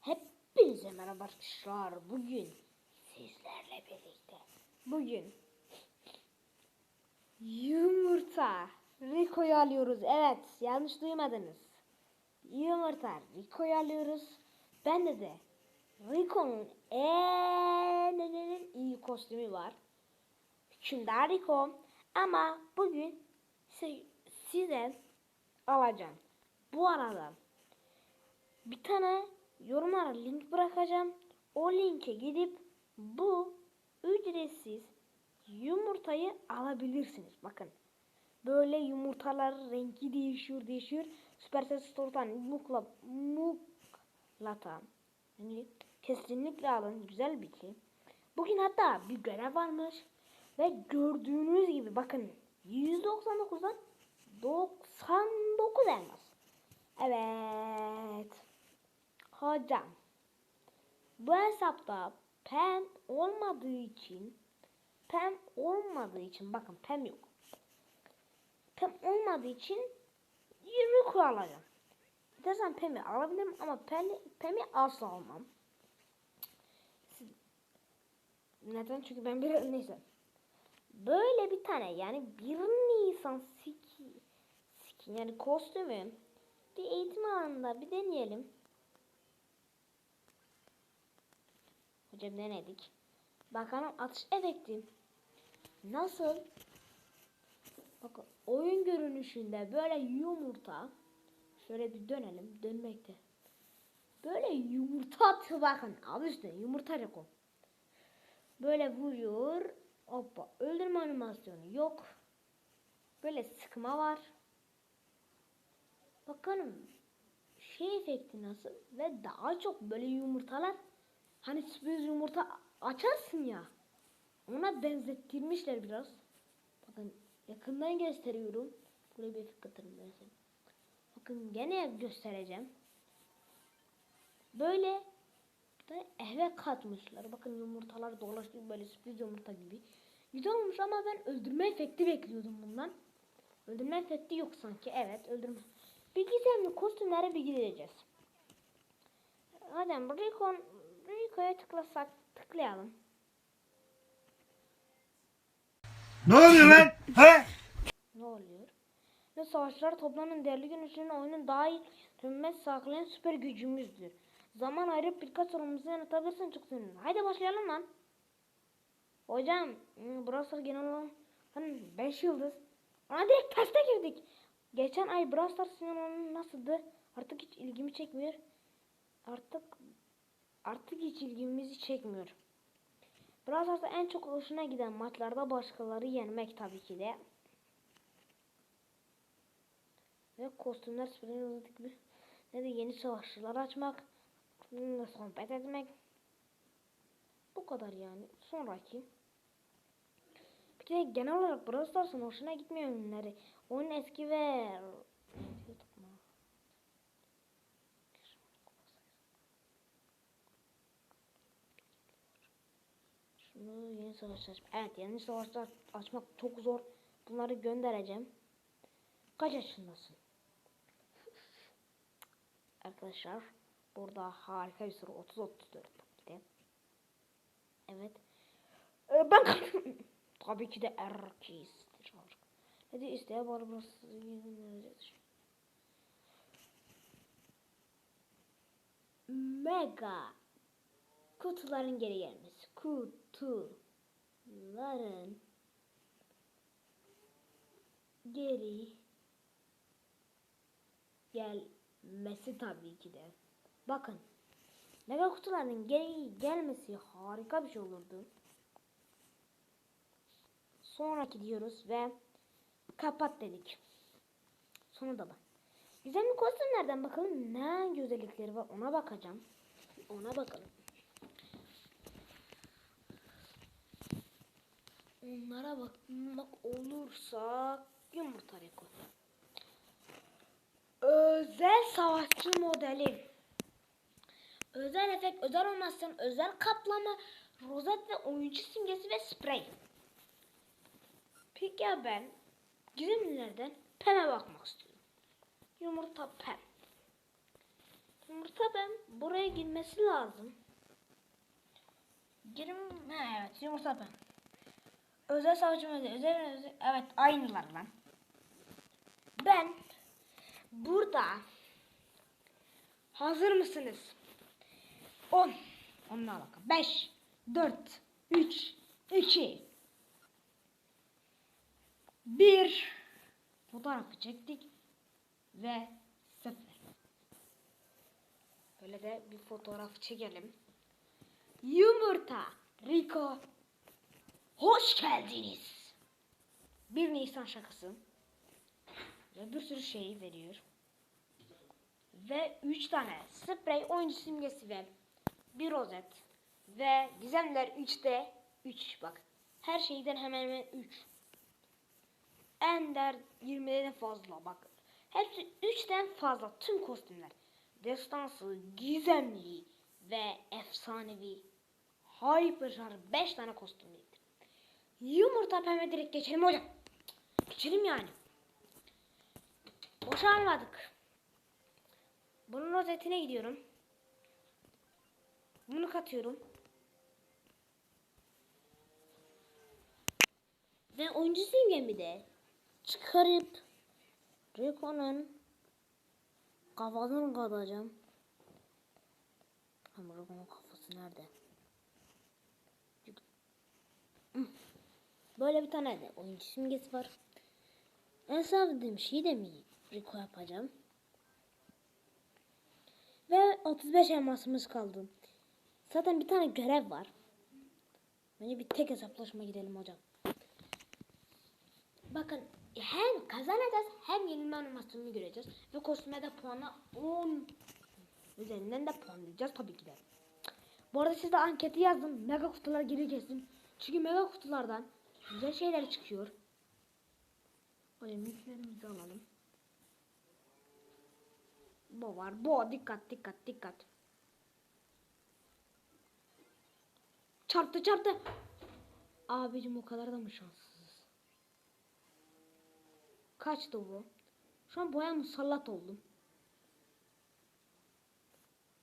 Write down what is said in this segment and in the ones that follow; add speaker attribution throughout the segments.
Speaker 1: Hepinize merhaba arkadaşlar. Bugün sizlerle birlikte. Bugün yumurta Rico'yu alıyoruz. Evet yanlış duymadınız. Yumurta Rico'yu alıyoruz. Bende de Rico'nun en, en, en, iyi kostümü var. Hükümdar Rico. Ama bugün size alacağım. Bu arada bir tane yorumlara link bırakacağım. O linke gidip bu ücretsiz yumurtayı alabilirsiniz. Bakın. Böyle yumurtalar rengi değişiyor değişiyor. Supercell Store'dan mukla muklata. Yani kesinlikle alın. Güzel bir şey. Bugün hatta bir görev varmış. Ve gördüğünüz gibi bakın 199'dan 99 elmas. Evet. Hocam. Bu hesapta pen olmadığı için pen olmadığı için bakın pen yok. Pen olmadığı için 20 kural alacağım. Dersen pemi alabilirim ama pen, pemi asla almam. Neden? Çünkü ben bir neyse. Böyle bir tane yani 1 Nisan siki, skin yani kostümü bir eğitim alanında bir deneyelim. Hocam denedik. Bakalım atış efekti nasıl? Bakın oyun görünüşünde böyle yumurta şöyle bir dönelim dönmekte. Böyle yumurta atıyor bakın adı üstüne yumurta reko. Böyle vuruyor. Hoppa öldürme animasyonu yok. Böyle sıkma var. Bakalım şey efekti nasıl ve daha çok böyle yumurtalar hani sürpriz yumurta açarsın ya ona benzettirmişler biraz. Bakın yakından gösteriyorum. Buraya bir ben size. Bakın gene göstereceğim. Böyle da eve katmışlar. Bakın yumurtalar dolaşıyor böyle sürpriz yumurta gibi. Güzel olmuş ama ben öldürme efekti bekliyordum bundan. Öldürme efekti yok sanki. Evet öldürme. Gizemli kostümlere bir gideceğiz. Hadi Rico, Rico'ya tıklasak tıklayalım.
Speaker 2: Ne oluyor lan? He?
Speaker 1: Ne oluyor? Ve savaşlar toplanın değerli güneşlerin oyunun daha iyi dönmez sağlayan süper gücümüzdür. Zaman ayırıp birkaç sorumuzu yanıtabilirsin çok sevinirim. Haydi başlayalım lan. Hocam hmm, burası genel olarak hani 5 yıldız. Ona direkt teste girdik. Geçen ay Brawl Stars oyunu nasıldı? Artık hiç ilgimi çekmiyor. Artık artık hiç ilgimizi çekmiyor. Brawl en çok hoşuna giden maçlarda başkaları yenmek tabii ki de. Ve kostümler uzadık gibi. Ne de yeni savaşçılar açmak. hmm, Sohbet etmek. Bu kadar yani. Sonraki. Bir de genel olarak Brawl Stars'ın hoşuna gitmiyor ürünleri. Oyun eski ve... Şunu yeni savaşlar aç- Evet yeni savaşlar açmak çok zor. Bunları göndereceğim. Kaç yaşındasın? Arkadaşlar burada harika bir soru 30 34 tabii ki de. Evet. Ee, ben tabii ki de erkeğizdir. Hadi isteye vereceğiz. Mega kutuların geri gelmesi. Kutuların geri gelmesi tabii ki de. Bakın. Mega kutuların geri gelmesi harika bir şey olurdu. Sonraki diyoruz ve kapat dedik. Sonunda bak. Gizemli kostümlerden bakalım ne hangi özellikleri var ona bakacağım. Ona bakalım. Onlara bakmak olursa yumurta rekoru. Özel savaşçı modeli. Özel efekt, özel olmazsan özel kaplama, rozet ve oyuncu simgesi ve sprey. Peki ya ben gizemlilerden peme bakmak istiyorum. Yumurta pem. yumurta ben buraya girmesi lazım. Girim ha, evet yumurta ben. Özel savcım özel, özel, özel evet aynılar lan. Ben burada hazır mısınız? 10 Onunla alakalı. 5 4 3 2 1 Fotoğrafı çektik ve sıfır. Böyle de bir fotoğraf çekelim. Yumurta Rico hoş geldiniz. 1 Nisan şakası. Ve bir sürü şey veriyor. Ve 3 tane sprey oyuncu simgesi ve bir rozet. Ve gizemler 3'te 3 bak. Her şeyden hemen hemen 3. Ender 20'den fazla bak. Hepsi 3'ten fazla tüm kostümler. Destansı, gizemli ve efsanevi. Hyper şarj 5 tane kostüm getir. Yumurta pembe direkt geçelim hocam. Geçelim yani. Boşa almadık. Bunun rozetine gidiyorum. Bunu katıyorum. Ve oyuncu simgemi de çıkarıp Rico'nun kafasını katacağım. Ama Rico'nun kafası nerede? Böyle bir tane de oyuncu simgesi var. En sevdiğim şey de mi Rico yapacağım. Ve 35 elmasımız kaldı. Zaten bir tane görev var. Bence bir tek hesaplaşma gidelim hocam. Bakın hem kazanacağız hem yenilme animasyonunu göreceğiz. Ve kostüme de puanı 10 üzerinden de puanlayacağız tabii ki de. Bu arada siz de anketi yazın. Mega kutular geri kesin. Çünkü mega kutulardan güzel şeyler çıkıyor. Hocam yüklerimizi alalım. Bu var. Bu dikkat dikkat dikkat. Çarptı çarptı. Abicim o kadar da mı şanssızız? Kaçtı bu? Şu an boya musallat oldum.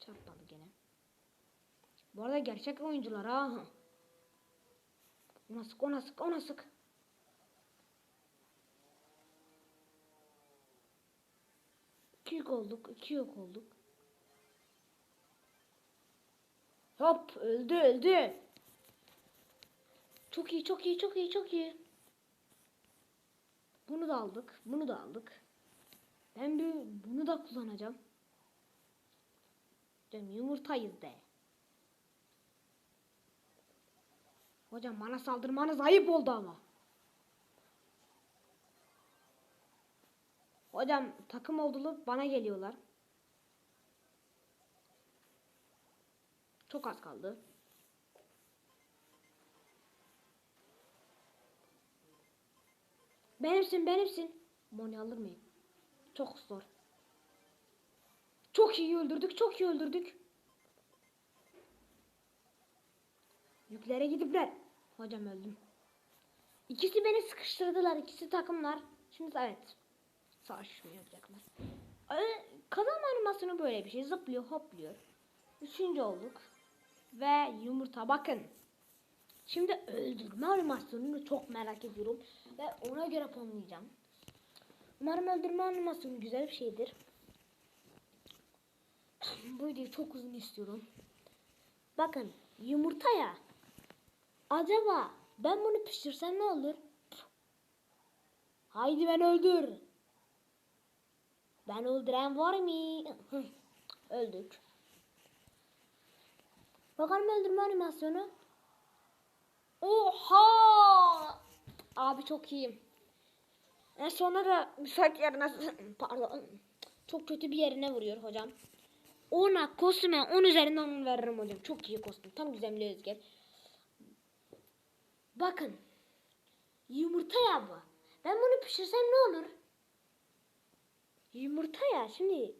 Speaker 1: Çarpmadı gene. Bu arada gerçek oyuncular ha. Ona sık ona sık ona sık. İki yok olduk. iki yok olduk. Hop öldü öldü. Çok iyi çok iyi çok iyi çok iyi. Bunu da aldık. Bunu da aldık. Ben bir bunu da kullanacağım. Hocam yumurtayız de. Hocam bana saldırmanız ayıp oldu ama. Hocam takım oldular bana geliyorlar. Çok az kaldı. Benimsin benimsin. Moni alır mıyım? Çok zor. Çok iyi öldürdük çok iyi öldürdük. Yüklere gidipler. Hocam öldüm. İkisi beni sıkıştırdılar. ikisi takımlar. Şimdi evet. Savaşma yapacaklar. Ee, Kazanma animasyonu böyle bir şey. Zıplıyor hopluyor. Üçüncü olduk. Ve yumurta bakın. Şimdi öldürme animasyonunu çok merak ediyorum. Ve ona göre puanlayacağım. Umarım öldürme animasyonu güzel bir şeydir. Bu videoyu çok uzun istiyorum. Bakın yumurta ya. Acaba ben bunu pişirsem ne olur? Haydi ben öldür. Ben öldüren var mı? Öldük. Bakalım öldürme animasyonu. Oha! Abi çok iyiyim. En sonra da müsait yerine pardon. Çok kötü bir yerine vuruyor hocam. Ona kostüme 10 üzerinden 10 veririm hocam. Çok iyi kostüm. Tam güzel özgür. Bakın. Yumurta ya bu. Ben bunu pişirsem ne olur? Yumurta ya şimdi.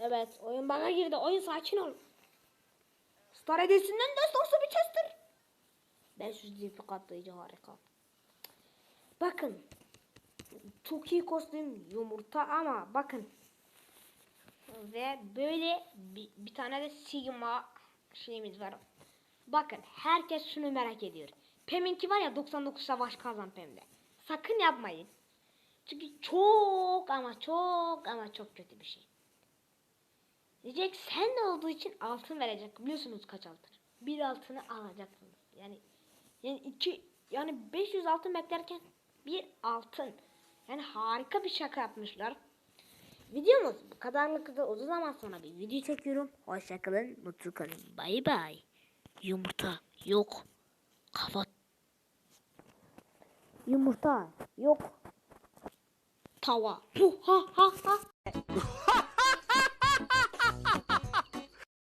Speaker 1: Evet oyun bana girdi. Oyun sakin ol. Star edisinden destansı bir chester. 500 DP katlayıcı harika. Bakın. Çok iyi kostüm yumurta ama bakın. Ve böyle bir, bir tane de Sigma şeyimiz var. Bakın herkes şunu merak ediyor. Pem'inki var ya 99 savaş kazan Pem'de. Sakın yapmayın. Çünkü çok ama çok ama çok kötü bir şey. Diyecek sen de olduğu için altın verecek. Biliyorsunuz kaç altın? Bir altını alacaksınız. Yani yani iki yani 500 altın beklerken bir altın. Yani harika bir şaka yapmışlar. Videomuz bu kadarlık da uzun zaman sonra bir video çekiyorum. Hoşçakalın, mutlu kalın. Bay bay. Yumurta yok. Kafa. Yumurta yok. Tava. Ha ha ha.